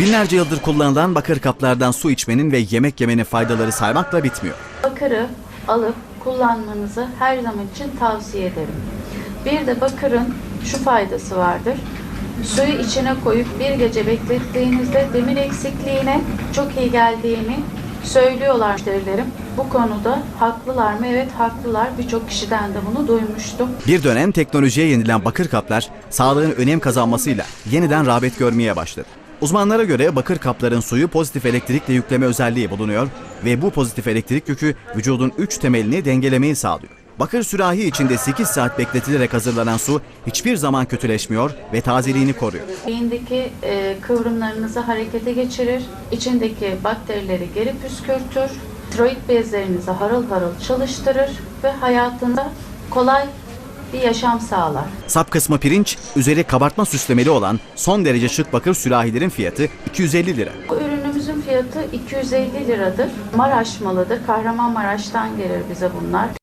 Binlerce yıldır kullanılan bakır kaplardan su içmenin ve yemek yemenin faydaları saymakla bitmiyor. Bakırı alıp kullanmanızı her zaman için tavsiye ederim. Bir de bakırın şu faydası vardır. Suyu içine koyup bir gece beklettiğinizde demir eksikliğine çok iyi geldiğini söylüyorlar müşterilerim. Bu konuda haklılar mı? Evet haklılar. Birçok kişiden de bunu duymuştum. Bir dönem teknolojiye yenilen bakır kaplar sağlığın önem kazanmasıyla yeniden rağbet görmeye başladı. Uzmanlara göre bakır kapların suyu pozitif elektrikle yükleme özelliği bulunuyor ve bu pozitif elektrik yükü vücudun üç temelini dengelemeyi sağlıyor. Bakır sürahi içinde 8 saat bekletilerek hazırlanan su hiçbir zaman kötüleşmiyor ve tazeliğini koruyor. Beyindeki e, kıvrımlarınızı harekete geçirir, içindeki bakterileri geri püskürtür, tiroid bezlerinizi harıl harıl çalıştırır ve hayatında kolay bir yaşam sağlar. Sap kısmı pirinç, üzeri kabartma süslemeli olan son derece şık bakır sürahilerin fiyatı 250 lira. Bu ürünümüzün fiyatı 250 liradır. Maraş malıdır. Kahramanmaraş'tan gelir bize bunlar.